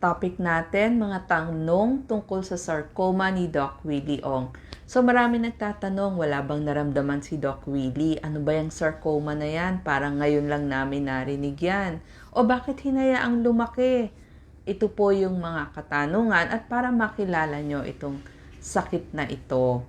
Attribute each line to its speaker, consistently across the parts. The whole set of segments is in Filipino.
Speaker 1: topic natin, mga tanong tungkol sa sarcoma ni Doc Willie Ong. So marami nagtatanong, wala bang naramdaman si Doc Willie? Ano ba yung sarcoma na yan? Parang ngayon lang namin narinig yan. O bakit hinayaang lumaki? Ito po yung mga katanungan at para makilala nyo itong sakit na ito.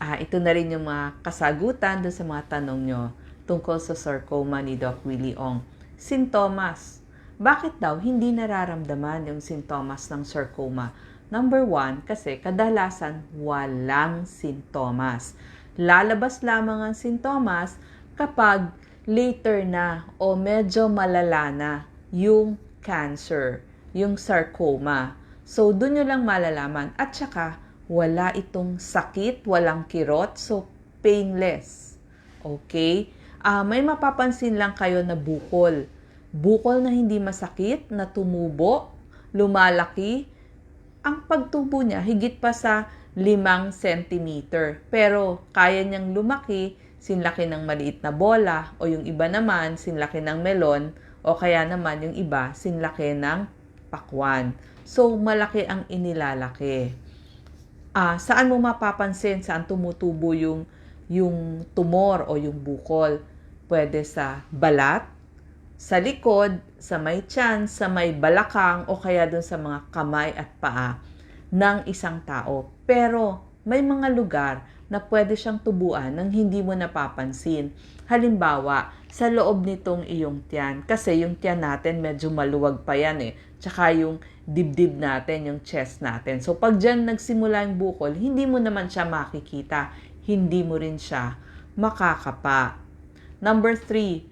Speaker 1: Ah, ito na rin yung mga kasagutan doon sa mga tanong nyo tungkol sa sarcoma ni Doc Willie Ong. Sintomas. Bakit daw hindi nararamdaman yung sintomas ng sarcoma? Number one, kasi kadalasan walang sintomas. Lalabas lamang ang sintomas kapag later na o medyo malala na yung cancer, yung sarcoma. So, doon nyo lang malalaman. At saka, wala itong sakit, walang kirot, so painless. Okay? Ah, may mapapansin lang kayo na bukol bukol na hindi masakit, na tumubo, lumalaki. Ang pagtubo niya higit pa sa 5 cm. Pero kaya niyang lumaki, sinlaki ng maliit na bola, o yung iba naman, sinlaki ng melon, o kaya naman yung iba, sinlaki ng pakwan. So, malaki ang inilalaki. Ah, saan mo mapapansin saan tumutubo yung yung tumor o yung bukol? Pwede sa balat, sa likod, sa may tiyan, sa may balakang o kaya dun sa mga kamay at paa ng isang tao. Pero may mga lugar na pwede siyang tubuan nang hindi mo napapansin. Halimbawa, sa loob nitong iyong tiyan. Kasi yung tiyan natin medyo maluwag pa yan eh. Tsaka yung dibdib natin, yung chest natin. So pag dyan nagsimula yung bukol, hindi mo naman siya makikita. Hindi mo rin siya makakapa. Number three,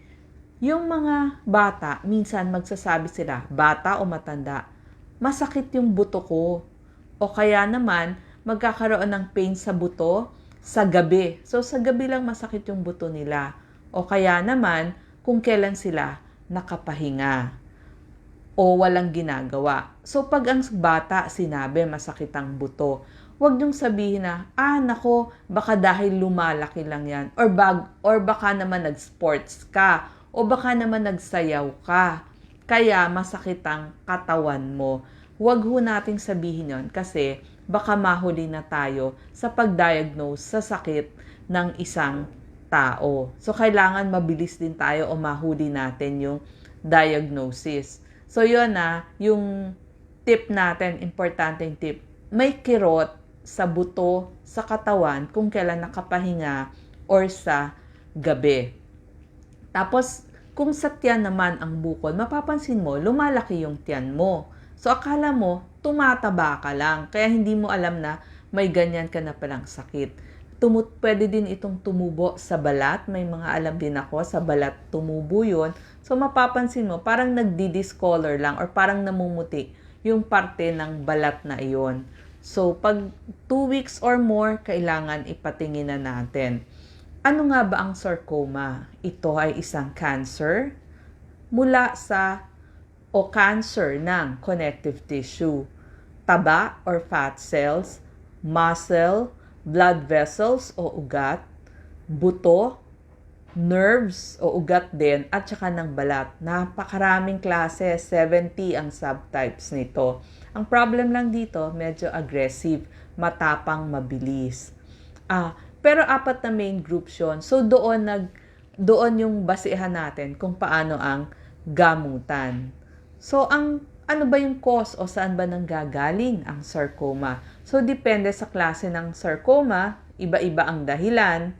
Speaker 1: yung mga bata, minsan magsasabi sila, bata o matanda, masakit yung buto ko. O kaya naman, magkakaroon ng pain sa buto sa gabi. So, sa gabi lang masakit yung buto nila. O kaya naman, kung kailan sila nakapahinga o walang ginagawa. So, pag ang bata sinabi masakit ang buto, huwag niyong sabihin na, ah, nako, baka dahil lumalaki lang yan. Or, bag, or baka naman nag-sports ka o baka naman nagsayaw ka. Kaya masakit ang katawan mo. Huwag ho nating sabihin yon kasi baka mahuli na tayo sa pag-diagnose sa sakit ng isang tao. So, kailangan mabilis din tayo o mahuli natin yung diagnosis. So, yun na, yung tip natin, importanteng tip, may kirot sa buto, sa katawan, kung kailan nakapahinga or sa gabi. Tapos, kung sa tiyan naman ang bukol, mapapansin mo, lumalaki yung tiyan mo. So, akala mo, tumataba ka lang. Kaya hindi mo alam na may ganyan ka na palang sakit. Tumut, pwede din itong tumubo sa balat. May mga alam din ako, sa balat tumubo yun. So, mapapansin mo, parang nagdi-discolor lang or parang namumuti yung parte ng balat na iyon. So, pag 2 weeks or more, kailangan ipatingin na natin. Ano nga ba ang sarcoma? Ito ay isang cancer mula sa o cancer ng connective tissue, taba or fat cells, muscle, blood vessels o ugat, buto, nerves o ugat din, at saka ng balat. Napakaraming klase, 70 ang subtypes nito. Ang problem lang dito, medyo aggressive, matapang, mabilis. Ah, pero apat na main groups yun. So doon nag doon yung basehan natin kung paano ang gamutan. So ang ano ba yung cause o saan ba nanggagaling ang sarcoma? So depende sa klase ng sarcoma, iba-iba ang dahilan.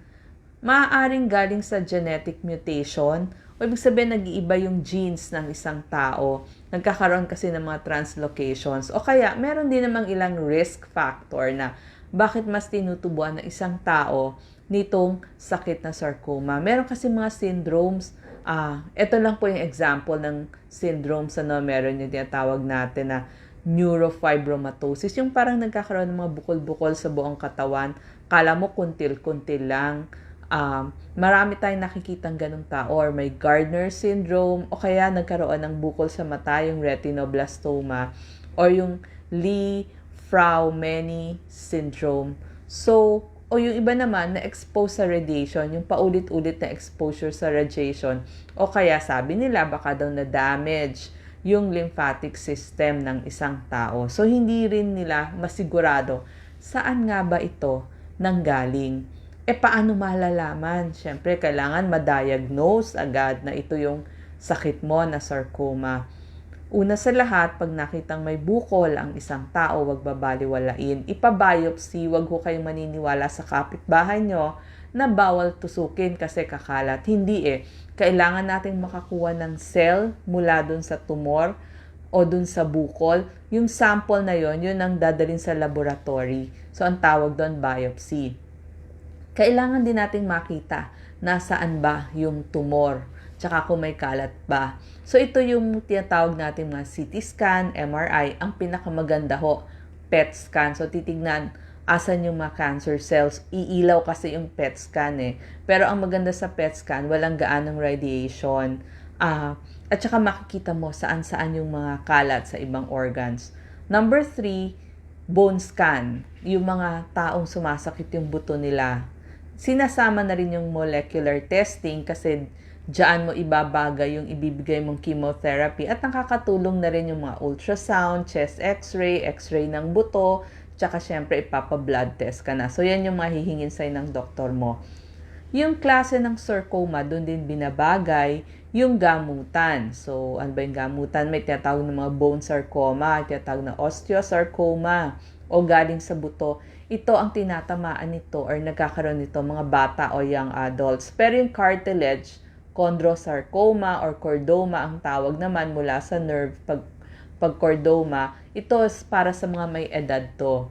Speaker 1: Maaaring galing sa genetic mutation o ibig sabihin nag-iiba yung genes ng isang tao. Nagkakaroon kasi ng mga translocations. O kaya meron din namang ilang risk factor na bakit mas tinutubuan ng isang tao nitong sakit na sarcoma. Meron kasi mga syndromes. Ah, ito lang po yung example ng syndromes ano, meron yung tinatawag natin na neurofibromatosis. Yung parang nagkakaroon ng mga bukol-bukol sa buong katawan. Kala mo kuntil-kuntil lang. Um, marami tayong nakikitang ganong tao or may Gardner syndrome o kaya nagkaroon ng bukol sa mata, yung retinoblastoma or yung Lee Frau-Many syndrome. So, o yung iba naman na expose sa radiation, yung paulit-ulit na exposure sa radiation, o kaya sabi nila baka daw na damage yung lymphatic system ng isang tao. So, hindi rin nila masigurado saan nga ba ito nanggaling. E paano malalaman? Siyempre, kailangan ma-diagnose agad na ito yung sakit mo na sarcoma. Una sa lahat, pag nakitang may bukol ang isang tao, wag babaliwalain. Ipabiopsy, wag ho kayong maniniwala sa kapitbahay nyo na bawal tusukin kasi kakalat. Hindi eh. Kailangan nating makakuha ng cell mula dun sa tumor o dun sa bukol. Yung sample na yon yun ang dadalhin sa laboratory. So, ang tawag doon biopsy. Kailangan din nating makita nasaan ba yung tumor tsaka kung may kalat ba. So, ito yung tinatawag natin mga CT scan, MRI, ang pinakamaganda ho, PET scan. So, titignan asan yung mga cancer cells. Iilaw kasi yung PET scan eh. Pero ang maganda sa PET scan, walang gaanong radiation. Ah, at saka makikita mo saan-saan yung mga kalat sa ibang organs. Number three, bone scan. Yung mga taong sumasakit yung buto nila. Sinasama na rin yung molecular testing kasi Diyan mo ibabagay yung ibibigay mong chemotherapy at nakakatulong na rin yung mga ultrasound, chest x-ray, x-ray ng buto, tsaka syempre ipapa-blood test ka na. So yan yung mahihingin sa'yo ng doktor mo. Yung klase ng sarcoma, doon din binabagay yung gamutan. So, ano ba yung gamutan? May tinatawag ng mga bone sarcoma, tinatawag na osteosarcoma o galing sa buto. Ito ang tinatamaan nito or nagkakaroon nito mga bata o young adults. Pero yung cartilage, chondrosarcoma or chordoma ang tawag naman mula sa nerve pag pagchordoma, ito is para sa mga may edad to.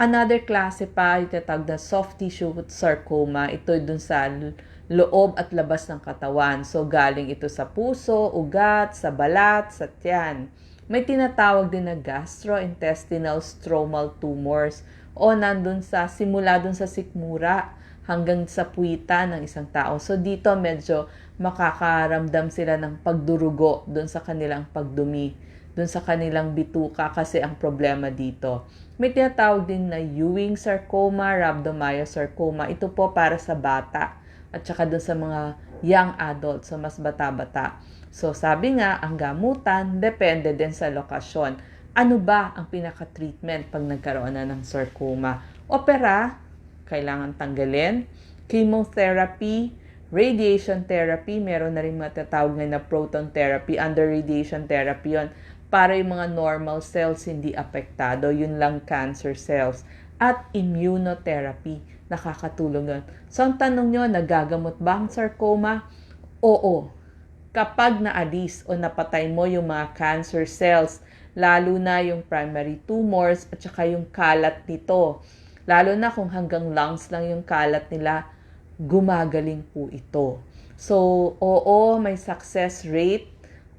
Speaker 1: Another klase pa, itatag na soft tissue sarcoma. Ito dun sa loob at labas ng katawan. So, galing ito sa puso, ugat, sa balat, sa tiyan. May tinatawag din na gastrointestinal stromal tumors o nandun sa, simula dun sa sikmura hanggang sa puwita ng isang tao. So dito medyo makakaramdam sila ng pagdurugo doon sa kanilang pagdumi, doon sa kanilang bituka kasi ang problema dito. May tinatawag din na Ewing sarcoma, rhabdomyosarcoma. Ito po para sa bata at saka doon sa mga young adult, so mas bata-bata. So sabi nga, ang gamutan depende din sa lokasyon. Ano ba ang pinaka-treatment pag nagkaroon na ng sarcoma? Opera, kailangan tanggalin. Chemotherapy, radiation therapy, meron na rin matatawag ngayon na proton therapy. Under radiation therapy yon para yung mga normal cells hindi apektado, yun lang cancer cells. At immunotherapy, nakakatulong yun. So, ang tanong nyo, nagagamot ba ang sarcoma? Oo. Kapag naalis o napatay mo yung mga cancer cells, lalo na yung primary tumors at saka yung kalat nito, Lalo na kung hanggang lungs lang yung kalat nila, gumagaling po ito. So, oo, may success rate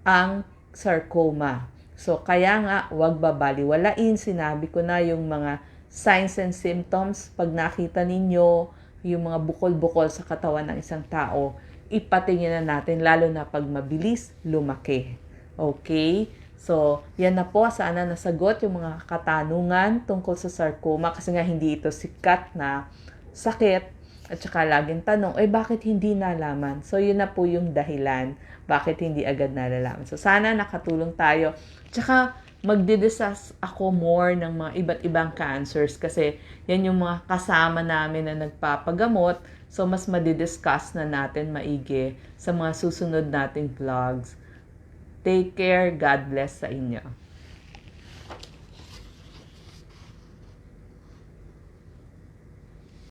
Speaker 1: ang sarcoma. So, kaya nga, wag babaliwalain. Sinabi ko na yung mga signs and symptoms. Pag nakita ninyo yung mga bukol-bukol sa katawan ng isang tao, ipatingin na natin, lalo na pag mabilis lumaki. Okay? So, yan na po. Sana nasagot yung mga katanungan tungkol sa sarcoma kasi nga hindi ito sikat na sakit. At saka laging tanong, eh bakit hindi nalaman? So, yun na po yung dahilan bakit hindi agad nalalaman. So, sana nakatulong tayo. Tsaka, magdidiscuss ako more ng mga iba't ibang cancers kasi yan yung mga kasama namin na nagpapagamot. So, mas madidiscuss na natin maigi sa mga susunod nating vlogs. Take care. God bless sa inyo.